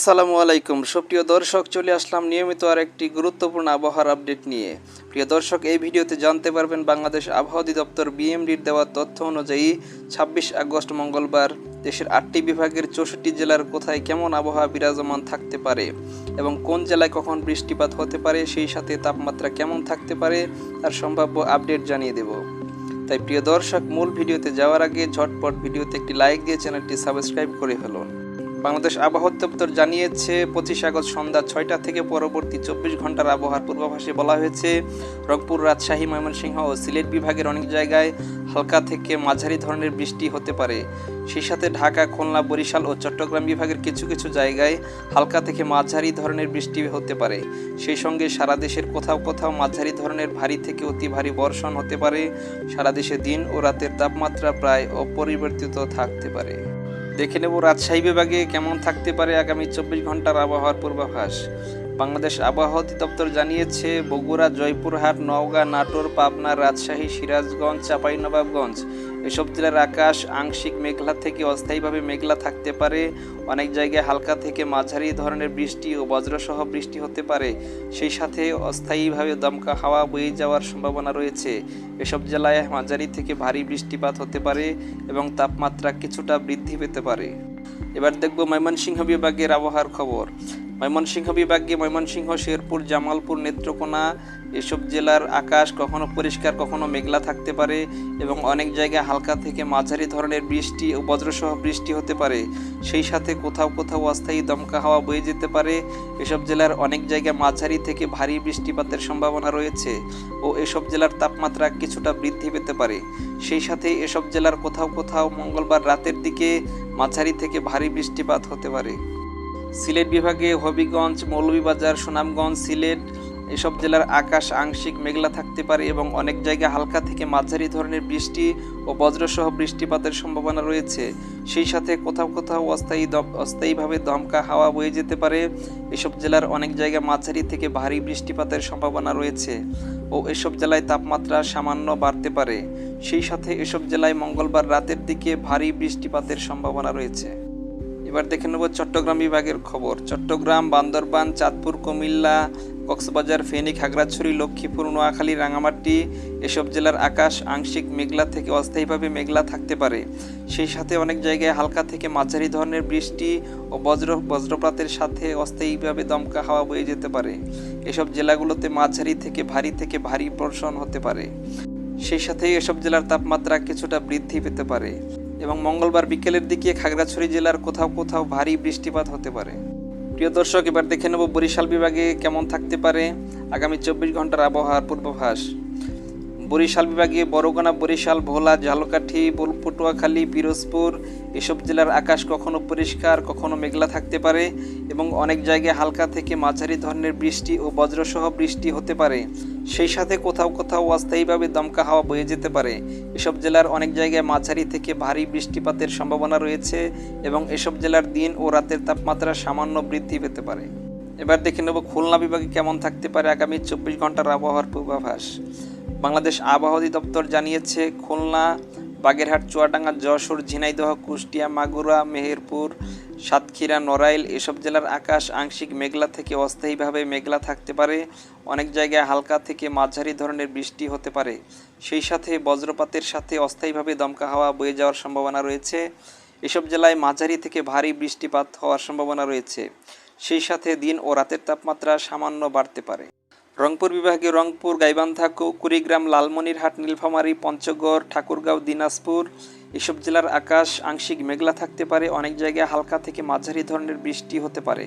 আসসালামু আলাইকুম। সুপ্রিয় দর্শক, চলে আসলাম নিয়মিত আর একটি গুরুত্বপূর্ণ আবহাওয়ার আপডেট নিয়ে। প্রিয় দর্শক, এই ভিডিওতে জানতে পারবেন বাংলাদেশ আবহাওয়া অধিদপ্তর বিএমডির দেওয়া তথ্য অনুযায়ী ছাব্বিশ আগস্ট মঙ্গলবার দেশের আটটি বিভাগের চৌষট্টি জেলার কোথায় কেমন আবহাওয়া বিরাজমান থাকতে পারে এবং কোন জেলায় কখন বৃষ্টিপাত হতে পারে, সেই সাথে তাপমাত্রা কেমন থাকতে পারে তার সম্ভাব্য আপডেট জানিয়ে দেব। তাই প্রিয় দর্শক, মূল ভিডিওতে যাওয়ার আগে ঝটপট ভিডিওতে একটি লাইক দিয়ে চ্যানেলটি সাবস্ক্রাইব করে ফেলুন। বাংলাদেশ আবহাওয়া দপ্তর জানিয়েছে, পঁচিশ আগস্ট সন্ধ্যা ছয়টা থেকে পরবর্তী চব্বিশ ঘণ্টার আবহাওয়ার পূর্বাভাসে বলা হয়েছে, রংপুর, রাজশাহী, ময়মনসিংহ ও সিলেট বিভাগের অনেক জায়গায় হালকা থেকে মাঝারি ধরনের বৃষ্টি হতে পারে। সেই সাথে ঢাকা, খুলনা, বরিশাল ও চট্টগ্রাম বিভাগের কিছু কিছু জায়গায় হালকা থেকে মাঝারি ধরনের বৃষ্টি হতে পারে। সেই সঙ্গে সারা দেশের কোথাও কোথাও মাঝারি ধরনের ভারী থেকে অতি ভারী বর্ষণ হতে পারে। সারা দেশে দিন ও রাতের তাপমাত্রা প্রায় অপরিবর্তিত থাকতে পারে। দেখে নেব রাজশাহী বিভাগে কেমন থাকতে পারে আগামী চব্বিশ ঘণ্টার আবহাওয়ার পূর্বাভাস। বাংলাদেশ আবহাওয়া অধিদপ্তর জানিয়েছে, বগুড়া, জয়পুরহাট, নওগাঁ, নাটোর, পাবনা, রাজশাহী, সিরাজগঞ্জ, চাঁপাইনবাবগঞ্জ এসব জেলার আকাশ আংশিক মেঘলা থেকে অস্থায়ীভাবে মেঘলা থাকতে পারে। অনেক জায়গায় হালকা থেকে মাঝারি ধরনের বৃষ্টি ও বজ্রসহ বৃষ্টি হতে পারে। সেই সাথে অস্থায়ীভাবে দমকা হাওয়া বয়ে যাওয়ার সম্ভাবনা রয়েছে। এসব জেলায় মাঝারি থেকে ভারী বৃষ্টিপাত হতে পারে এবং তাপমাত্রা কিছুটা বৃদ্ধি পেতে পারে। এবার দেখব ময়মনসিংহ বিভাগের আবহাওয়ার খবর। ময়মনসিংহ বিভাগে ময়মনসিংহ, শেরপুর, জামালপুর, নেত্রকোনা এসব জেলার আকাশ কখনো পরিষ্কার, কখনো মেঘলা থাকতে পারে এবং অনেক জায়গায় হালকা থেকে মাঝারি ধরনের বৃষ্টি ও বজ্রসহ বৃষ্টি হতে পারে। সেই সাথে কোথাও কোথাও অস্থায়ী দমকা হাওয়া বয়ে যেতে পারে। এসব জেলার অনেক জায়গায় মাঝারি থেকে ভারী বৃষ্টিপাতের সম্ভাবনা রয়েছে ও এসব জেলার তাপমাত্রা কিছুটা বৃদ্ধি পেতে পারে। সেই সাথে এসব জেলার কোথাও কোথাও মঙ্গলবার রাতের দিকে মাঝারি থেকে ভারী বৃষ্টিপাত হতে পারে। সিলেট বিভাগে হবিগঞ্জ, মৌলভীবাজার, সুনামগঞ্জ, সিলেট এসব জেলার আকাশ আংশিক মেঘলা থাকতে পারে এবং অনেক জায়গায় হালকা থেকে মাঝারি ধরনের বৃষ্টি ও বজ্রসহ বৃষ্টিপাতের সম্ভাবনা রয়েছে। সেই সাথে কোথাও কোথাও অস্থায়ী অস্থায়ীভাবে দমকা হাওয়া বয়ে যেতে পারে। এসব জেলার অনেক জায়গায় মাঝারি থেকে ভারী বৃষ্টিপাতের সম্ভাবনা রয়েছে ও এসব জেলায় তাপমাত্রা সামান্য বাড়তে পারে। সেই সাথে এসব জেলায় মঙ্গলবার রাতের দিকে ভারী বৃষ্টিপাতের সম্ভাবনা রয়েছে। এবার দেখে নেব চট্টগ্রাম বিভাগের খবর। চট্টগ্রাম, বান্দরবান, চাঁদপুর, কুমিল্লা, কক্সবাজার, ফেনী, খাগড়াছড়ি, লক্ষ্মীপুর, নোয়াখালী রাঙামাটি এসব জেলার আকাশ আংশিক মেঘলা থেকে অস্থায়ীভাবে মেঘলা থাকতে পারে। সেই সাথে অনেক জায়গায় হালকা থেকে মাঝারি ধরনের বৃষ্টি ও বজ্র, বজ্রপাতের সাথে অস্থায়ীভাবে দমকা হাওয়া বয়ে যেতে পারে। এসব জেলাগুলোতে মাঝারি থেকে ভারী থেকে ভারী বর্ষণ হতে পারে। সেই সাথে এসব জেলার তাপমাত্রা কিছুটা বৃদ্ধি পেতে পারে। এবং মঙ্গলবার বিকেলের দিকে খাগড়াছড়ি জেলার কোথাও কোথাও ভারী বৃষ্টিপাত হতে পারে। প্রিয় দর্শক, এবার দেখে নেব বরিশাল বিভাগে কেমন থাকতে পারে। আগামী চব্বিশ ঘণ্টার আবহাওয়ার পূর্বাভাস। বরিশাল বিভাগে বরগুনা বরিশাল, ভোলা ঝালকাঠি পটুয়াখালী পিরোজপুর, এসব জেলার আকাশ কখনো পরিষ্কার, কখনো মেঘলা থাকতে পারে এবং অনেক জায়গায় হালকা থেকে মাঝারি ধরনের বৃষ্টি ও বজ্রসহ বৃষ্টি হতে পারে। সেই সাথে কোথাও কোথাও অস্থায়ীভাবে দমকা হাওয়া বয়ে যেতে পারে। এসব জেলার অনেক জায়গায় মাঝারি থেকে ভারী বৃষ্টিপাতের সম্ভাবনা রয়েছে এবং এসব জেলার দিন ও রাতের তাপমাত্রা সামান্য বৃদ্ধি পেতে পারে। এবার দেখে নেব খুলনা বিভাগে কেমন থাকতে পারে আগামী চব্বিশ ঘণ্টার আবহাওয়ার পূর্বাভাস। বাংলাদেশ আবহাওয়া অধিদপ্তর জানিয়েছে, খুলনা, বাগেরহাট, চুয়াডাঙ্গা, যশোর, ঝিনাইদহ, কুষ্টিয়া, মাগুরা, মেহেরপুর, সাতক্ষীরা, নড়াইল এসব জেলার আকাশ আংশিক মেঘলা থেকে অস্থায়ীভাবে মেঘলা থাকতে পারে। অনেক জায়গায় হালকা থেকে মাঝারি ধরনের বৃষ্টি হতে পারে। সেই সাথে বজ্রপাতের সাথে অস্থায়ীভাবে দমকা হাওয়া বয়ে যাওয়ার সম্ভাবনা রয়েছে। এসব জেলায় মাঝারি থেকে ভারী বৃষ্টিপাত হওয়ার সম্ভাবনা রয়েছে। সেই সাথে দিন ও রাতের তাপমাত্রা সামান্য বাড়তে পারে। রংপুর বিভাগে রংপুর, গাইবান্ধা কুড়িগ্রাম, লালমনিরহাট, নীলফামারী, পঞ্চগড়, ঠাকুরগাঁও, দিনাজপুর এসব জেলার আকাশ আংশিক মেঘলা থাকতে পারে। অনেক জায়গায় হালকা থেকে মাঝারি ধরনের বৃষ্টি হতে পারে।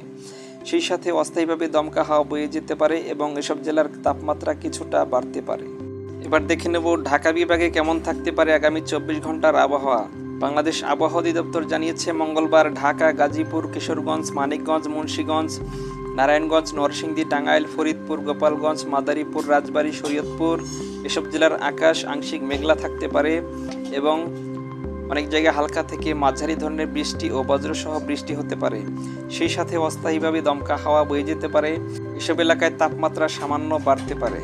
সেই সাথে অস্থায়ীভাবে দমকা হাওয়া বয়ে যেতে পারে এবং এসব জেলার তাপমাত্রা কিছুটা বাড়তে পারে। এবার দেখে নেব ঢাকা বিভাগে কেমন থাকতে পারে আগামী চব্বিশ ঘণ্টার আবহাওয়া। বাংলাদেশ আবহাওয়া অধিদপ্তর জানিয়েছে, মঙ্গলবার ঢাকা, গাজীপুর, কিশোরগঞ্জ, মানিকগঞ্জ, মুন্সীগঞ্জ নারায়ণগঞ্জ, নরসিংদী, টাঙ্গাইল, ফরিদপুর, গোপালগঞ্জ, মাদারীপুর, রাজবাড়ী, শরীয়তপুর, এসব জেলার আকাশ আংশিক মেঘলা থাকতে পারে এবং অনেক জায়গায় হালকা থেকে মাঝারি ধরনের বৃষ্টি ও বজ্রসহ বৃষ্টি হতে পারে। সেই সাথে অস্থায়ীভাবে দমকা হাওয়া বয়ে যেতে পারে। এসব এলাকায় তাপমাত্রা সামান্য বাড়তে পারে।